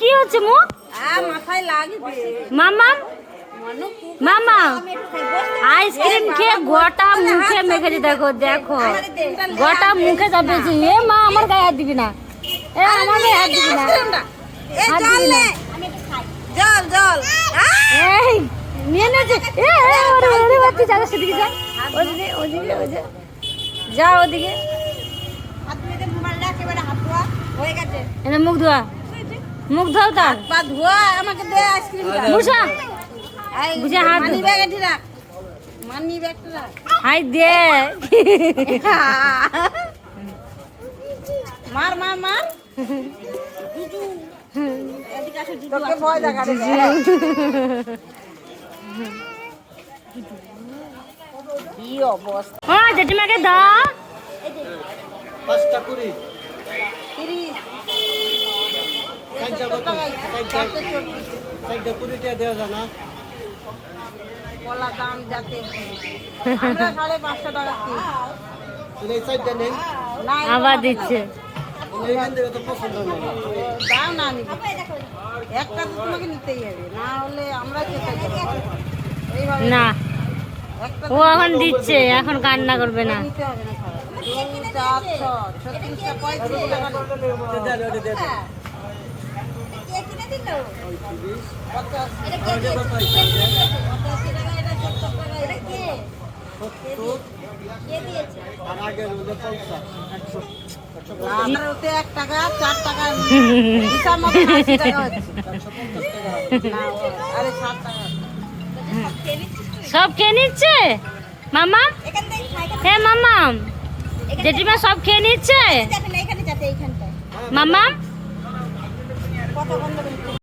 কি হচ্ছে মু? মাথায় লাগবে। মামা? মনু মামা আইসক্রিম খেয়ে গোটা মুখে মেখেছে দেখো দেখো। গোটা মুখে চাপিয়েছে এ মা আমার গায়ে হাত দিবি না। এ আমার গায়ে হাত দিবি না। হাত দিবি না। জল জল এই নিয়ে নেছে এ এ, ওরে ওরে বাচ্চা যা সেদিকে যা। ওদিকে ওদিকে ওদিকে। যা ওদিকে। হাত ধুয়ে দে মোবাইলটা একেবারে হাত ধোয়া হয়ে গেছে। এনে মুখ ধোয়া। মুখ ধোও তার পা ধোয়া আমাকে দে আইসক্রিমটা বুঝা? এই বুঝে হাত মানি। ব্যাগ এটি রাখ। মানি ব্যাগটা রাখ। হাই দে। মার মার মার। এদিকে আসো তোকে ভয় দেখাবে কি অবস্থা? ও জেঠিমাকে দাও। পাঁচটা কুড়ি দেওয়া না যাতে সাড়ে পাঁচশো টাকা আবার দিচ্ছে। দাও না। একটা নিতেই হবে না হলে আমরা ও এখন দিচ্ছে, এখন কান্না করবে না। নিতে ছত্রিশটা পঁয়ত্রিশ টাকা এক টাকা চার টাকা সব খেয়ে নিচ্ছে? মামা? হ্যাঁ মামা। জেঠিমা সব খেয়ে নিচ্ছে? মামা? কথা বন্ধ